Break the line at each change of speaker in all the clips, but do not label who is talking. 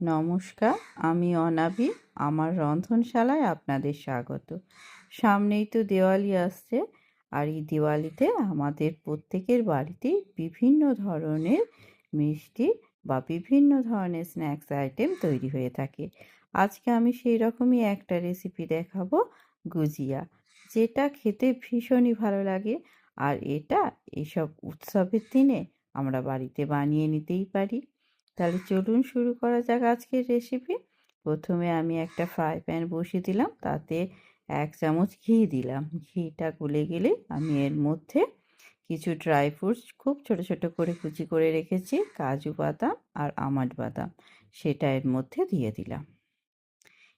নমস্কার, আমি অনাবি, আমার রন্ধনশালায় আপনাদের স্বাগত। সামনেই তো দেওয়ালি আসছে, আর এই দিওয়ালিতে আমাদের প্রত্যেকের বাড়িতেই বিভিন্ন ধরনের মিষ্টি বা বিভিন্ন ধরনের স্ন্যাক্স আইটেম তৈরি হয়ে থাকে। আজকে আমি সেই রকমই একটা রেসিপি দেখাবো, গুজিয়া। যেটা খেতে ভীষণই ভালো লাগে, আর এটা এসব উৎসবের দিনে আমরা বাড়িতে বানিয়ে নিতেই পারি। তাহলে চলুন শুরু করা যাক আজকের রেসিপি প্রথমে আমি একটা ফ্রাই প্যান বসিয়ে দিলাম, তাতে এক চামচ ঘি দিলাম। ঘিটা গলে গেলে আমি এর মধ্যে কিছু ড্রাই ফ্রুটস খুব ছোট ছোট করে কুচি করে রেখেছি, কাজু বাদাম আর আমন্ড বাদাম, সেটা এর মধ্যে দিয়ে দিলাম।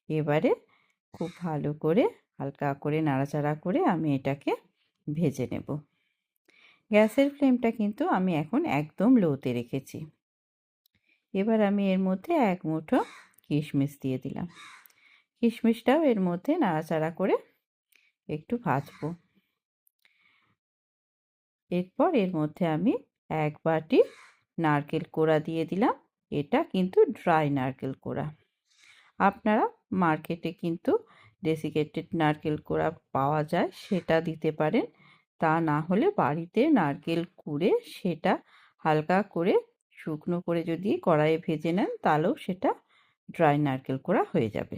এবারে খুব ভালো করে হালকা করে নাড়াচাড়া করে আমি এটাকে ভেজে নেব। গ্যাসের ফ্লেমটা কিন্তু আমি এখন একদম লোতে রেখেছি। এবার আমি এর মধ্যে এক মুঠো কিশমিশ দিয়ে দিলাম। কিশমিশটাও এর মধ্যে নাড়াচাড়া করে একটু ভাজবো। এরপর এর মধ্যে আমি এক বাটি নারকেল কোড়া দিয়ে দিলাম। এটা কিন্তু ড্রাই নারকেল কোড়া। আপনারা মার্কেটে কিন্তু ডেসিকেটেড নারকেল কোড়া পাওয়া যায়, সেটা দিতে পারেন। তা না হলে বাড়িতে নারকেল কুড়ে সেটা হালকা করে শুকনো করে যদি কড়াইয়ে ভেজে নেন, তাহলেও সেটা ড্রাই নারকেল কোড়া হয়ে যাবে।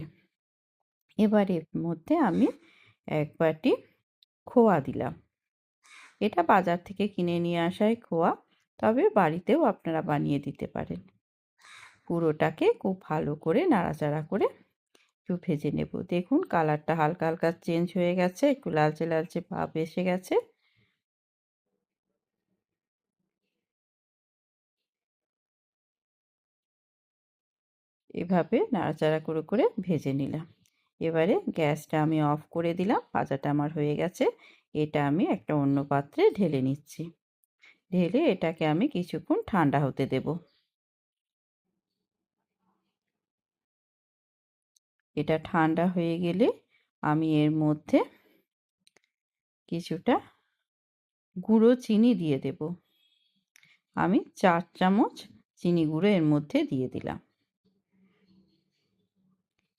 এবার এর মধ্যে আমি এক বাটি খোয়া দিলাম। এটা বাজার থেকে কিনে নিয়ে আসায় খোয়া, তবে বাড়িতেও আপনারা বানিয়ে দিতে পারেন। পুরোটাকে খুব ভালো করে নাড়াচাড়া করে একটু ভেজে নেব। দেখুন কালারটা হালকা হালকা চেঞ্জ হয়ে গেছে, একটু লালচে লালচে ভাব এসে গেছে। এভাবে নাড়াচাড়া করে করে ভেজে নিলাম। এবারে গ্যাসটা আমি অফ করে দিলাম, ভাজাটা আমার হয়ে গেছে। এটা আমি একটা অন্য পাত্রে ঢেলে নিচ্ছি। ঢেলে এটাকে আমি কিছুক্ষণ ঠান্ডা হতে দেব। এটা ঠান্ডা হয়ে গেলে আমি এর মধ্যে কিছুটা গুঁড়ো চিনি দিয়ে দেব। আমি চার চামচ চিনি গুঁড়ো এর মধ্যে দিয়ে দিলাম।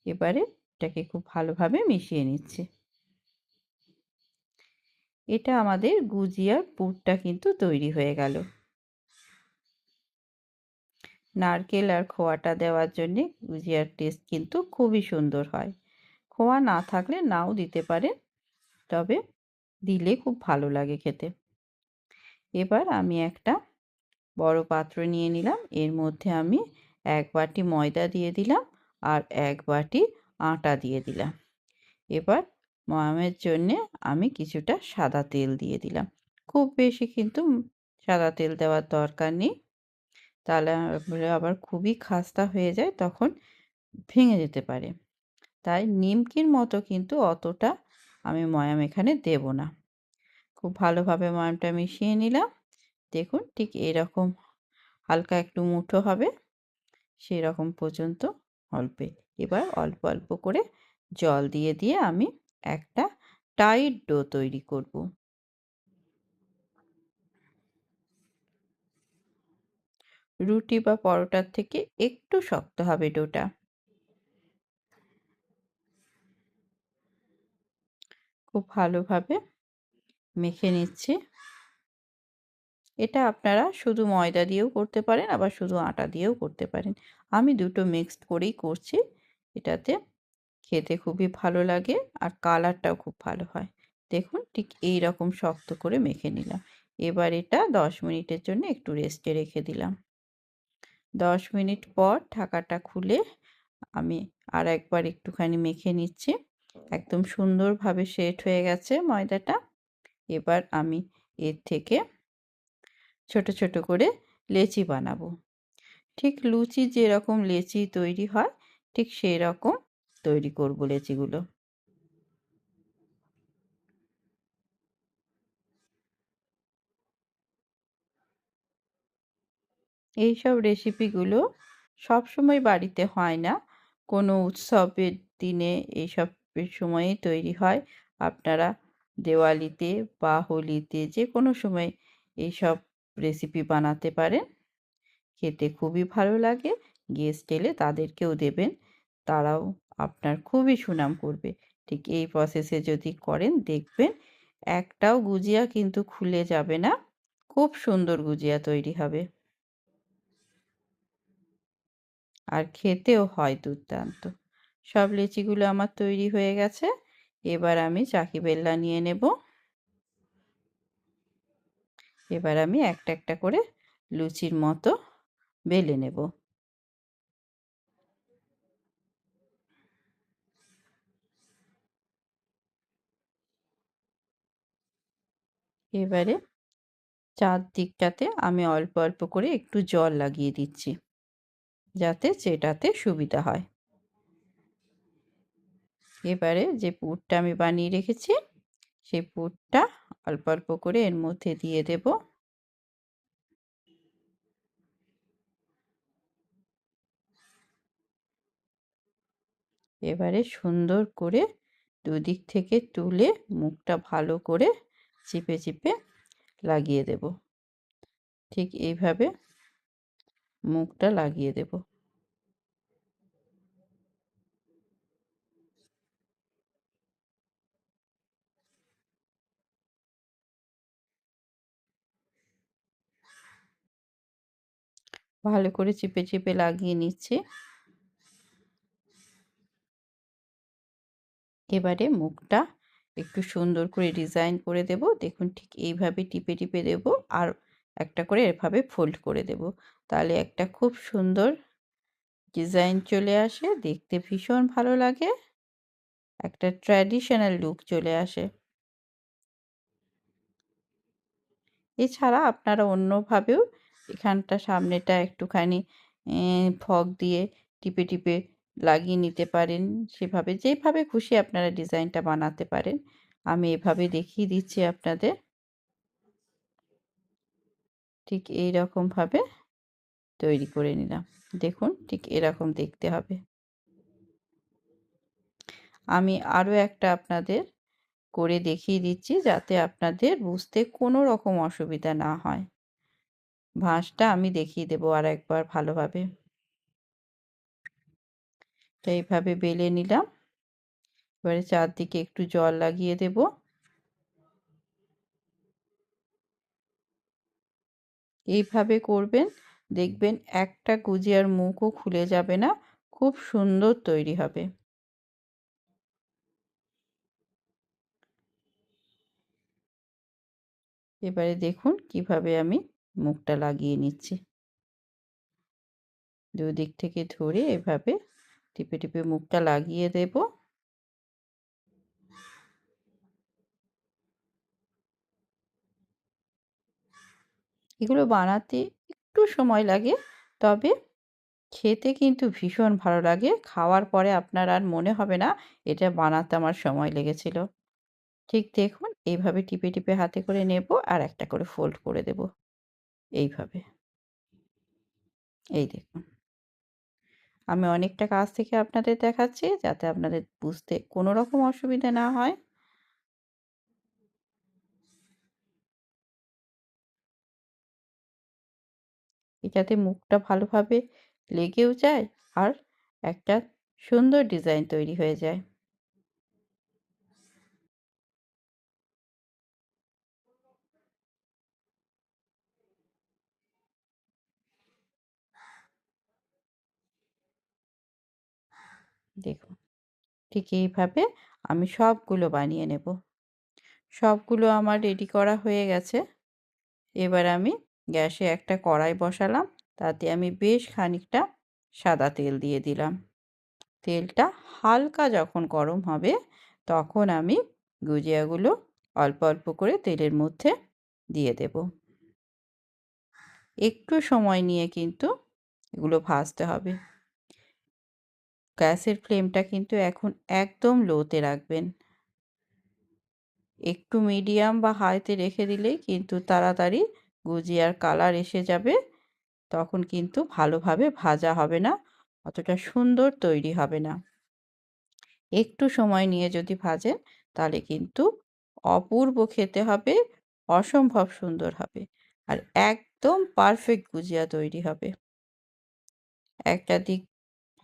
এবারে এটাকে খুব ভালোভাবে মিশিয়ে নিচ্ছে। এটা আমাদের গুজিয়ার পুরটা কিন্তু তৈরি হয়ে গেল। নারকেল আর খোয়াটা দেওয়ার জন্যে গুজিয়ার টেস্ট কিন্তু খুবই সুন্দর হয়। খোয়া না থাকলে নাও দিতে পারে, তবে দিলে খুব ভালো লাগে খেতে। এবার আমি একটা বড় পাত্র নিয়ে নিলাম। এর মধ্যে আমি এক বাটি ময়দা দিয়ে দিলাম। আর এক বাটি আটা দিয়ে দিলাম। এবার ময়ামের জন্যে আমি কিছুটা সাদা তেল দিয়ে দিলাম। খুব বেশি কিন্তু সাদা তেল দেওয়ার দরকার নেই। তাহলে আবার খুবই খাস্তা হয়ে যায় তখন ভেঙে যেতে পারে। তাই নিমকির মতো কিন্তু অতটা আমি ময়াম এখানে দেব না। খুব ভালোভাবে ময়ামটা মিশিয়ে নিলাম। দেখুন ঠিক এরকম হালকা একটু মুঠো হবে। সেই রকম পর্যন্ত অল্পে। এবার অল্প অল্প করে জল দিয়ে দিয়ে আমি একটা টাইট ডো তৈরি করব। রুটি বা পরোটার থেকে একটু শক্ত হবে ডোটা। খুব ভালোভাবে মেখে নিচ্ছি। এটা আপনারা শুধু ময়দা দিয়েও করতে পারেন, আবার শুধু আটা দিয়েও করতে পারেন। আমি দুটো মিক্সড করেই করছি। এটাতে খেতে খুবই ভালো লাগে আর কালারটাও খুব ভালো হয়। দেখুন ঠিক এই রকম শক্ত করে মেখে নিলাম। এবার এটা দশ মিনিটের জন্য একটু রেস্টে রেখে দিলাম। দশ মিনিট পর ঢাকাটা খুলে আমি আর একবার একটুখানি মেখে নিচ্ছি। একদম সুন্দরভাবে সেট হয়ে গেছে ময়দাটা। এবার আমি এর থেকে ছোট ছোট করে লেচি বানাবো। ঠিক লুচি যেরকম লেচি তৈরি হয়, ঠিক সেই রকম তৈরি করব লেচিগুলো। এইসব রেসিপিগুলো সবসময় বাড়িতে হয় না। কোনো উৎসবের দিনে এইসব সময়েই তৈরি হয়। আপনারা দেওয়ালিতে বা হোলিতে যে কোনো সময় এইসব রেসিপি বানাতে পারেন। খেতে খুবই ভালো লাগে। গেস্ট এলে তাদেরকেও দেবেন। তারাও আপনার খুবই সুনাম করবে। ঠিক এই প্রসেসে যদি করেন, দেখবেন একটাও গুজিয়া কিন্তু খুলে যাবে না। খুব সুন্দর গুজিয়া তৈরি হবে। আর খেতেও হয় দুর্দান্ত। সব লিচিগুলো আমার তৈরি হয়ে গেছে। এবার আমি চাকি বেল্লা নিয়ে নেব। এবার আমি একটা একটা করে লুচির মতো বেলে নেব। এবারে চারদিকটাতে আমি অল্প অল্প করে একটু জল লাগিয়ে দিচ্ছি, যাতে সেটাতে সুবিধা হয়। এবারে যে পুরটা আমি বানিয়ে রেখেছি সেই পুরটা অল্প অল্প করে এর মধ্যে দিয়ে দেব। এবারে সুন্দর করে দুদিক থেকে তুলে মুখটা ভালো করে চিপে চিপে লাগিয়ে দেব। ঠিক এইভাবে মুখটা লাগিয়ে দেব। ভালো করে চিপে চিপে লাগিয়ে নিচ্ছি। এবারে মুখটা একটু সুন্দর করে ডিজাইন করে দেব। দেখুন ঠিক এইভাবে টিপে টিপে দেব আর একটা করে এভাবে ফোল্ড করে দেব। তাহলে একটা খুব সুন্দর ডিজাইন চলে আসে। দেখতে ভীষণ ভালো লাগে। একটা ট্র্যাডিশনাল লুক চলে আসে। এছাড়া আপনারা অন্যভাবেও এখানটা সামনেটা একটুখানি ফগ দিয়ে টিপে টিপে লাগিয়ে নিতে পারেন সেভাবে, যেভাবে খুশি আপনারা ডিজাইনটা বানাতে পারেন। আমি এভাবে দেখিয়ে দিচ্ছি আপনাদের। ঠিক এই রকমভাবে তৈরি করে নিলাম। দেখুন ঠিক এরকম দেখতে হবে। আমি আরও একটা আপনাদের করে দেখিয়ে দিচ্ছি যাতে আপনাদের বুঝতে কোনো রকম অসুবিধা না হয়। ভাঁজটা আমি দেখিয়ে দেবো আর একবার ভালোভাবে। তো এইভাবে বেলে নিলাম। এবারে চারদিকে একটু জল লাগিয়ে দেব। এইভাবে করবেন, দেখবেন একটা গুজিয়ার মুখও খুলে যাবে না, খুব সুন্দর তৈরি হবে। এবারে দেখুন কীভাবে আমি মুখটা লাগিয়ে নিচ্ছি। দুদিক থেকে ধরে এভাবে টিপে টিপে মুখটা লাগিয়ে দেব। এগুলো বানাতে একটু সময় লাগে, তবে খেতে কিন্তু ভীষণ ভালো লাগে। খাওয়ার পরে আপনার আর মনে হবে না, এটা বানাতে আমার সময় লেগেছিল। ঠিক দেখুন এইভাবে টিপে টিপে হাতে করে নেব আর একটা করে ফোল্ড করে দেব। এইভাবে। এই দেখুন। আমি অনেকটা কাছ থেকে আপনাদের দেখাচ্ছি যাতে আপনাদের বুঝতে কোনো রকম অসুবিধা না হয়। এটাতে মুখটা ভালোভাবে লেগেও যায় আর একটা সুন্দর ডিজাইন তৈরি হয়ে যায়। দেখুন, ঠিক এইভাবে আমি সবগুলো বানিয়ে নেব। সবগুলো আমার রেডি করা হয়ে গেছে। এবার আমি গ্যাসে একটা কড়াই বসালাম, তাতে আমি বেশ খানিকটা সাদা তেল দিয়ে দিলাম। তেলটা হালকা যখন গরম হবে, তখন আমি গুজিয়াগুলো অল্প অল্প করে তেলের মধ্যে দিয়ে দেব। একটু সময় নিয়ে কিন্তু এগুলো ভাজতে হবে। গ্যাসের ফ্লেমটা কিন্তু এখন একদম লোতে রাখবেন। একটু মিডিয়াম বা হাইতে রেখে দিলেই কিন্তু তাড়াতাড়ি গুজিয়ার কালার এসে যাবে। তখন কিন্তু ভালোভাবে ভাজা হবে না, অতটা সুন্দর তৈরি হবে না। একটু সময় নিয়ে যদি ভাজেন, তাহলে কিন্তু অপূর্ব খেতে হবে, অসম্ভব সুন্দর হবে আর একদম পারফেক্ট গুজিয়া তৈরি হবে। একটা দিক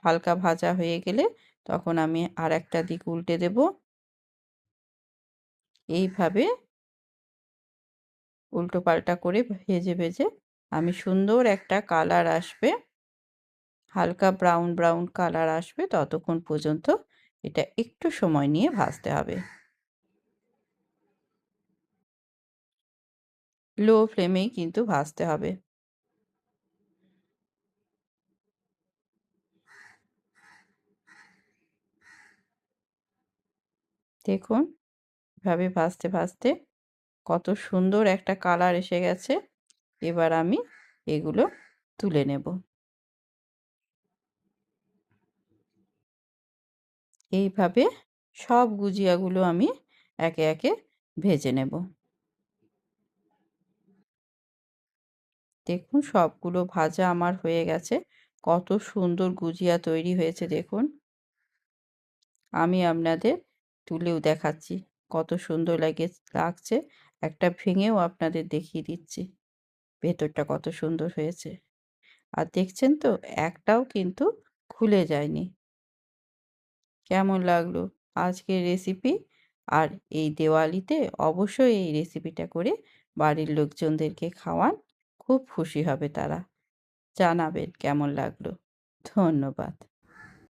হালকা ভাজা হয়ে গেলে তখন আমি আর একটা দিক উল্টে দেব। এইভাবে উল্টো পাল্টা করে ভেজে ভেজে আমি সুন্দর একটা কালার আসবে। হালকা ব্রাউন ব্রাউন কালার আসবে ততক্ষণ পর্যন্ত এটা একটু সময় নিয়ে ভাজতে হবে। লো ফ্লেমেই কিন্তু ভাজতে হবে। দেখুন, এভাবে ভাজতে ভাজতে কত সুন্দর একটা কালার এসে গেছে। এবার আমি এগুলো তুলে নেব। এইভাবে সব গুজিয়াগুলো আমি একে একে ভেজে নেব। দেখুন, সবগুলো ভাজা আমার হয়ে গেছে। কত সুন্দর গুজিয়া তৈরি হয়েছে, দেখুন। আমি আপনাদের তুলেও দেখাচ্ছি। কত সুন্দর লাগে লাগছে। একটা ভেঙেও আপনাদের দেখিয়ে দিচ্ছি। ভেতরটা কত সুন্দর হয়েছে। আর দেখছেন তো, একটাও কিন্তু খুলে যায়নি। কেমন লাগল আজকের রেসিপি আর এই দেওয়ালিতে অবশ্যই এই রেসিপিটা করে বাড়ির লোকজনদেরকে খাওয়ান, খুব খুশি হবে তারা। জানাবেন কেমন লাগল। ধন্যবাদ।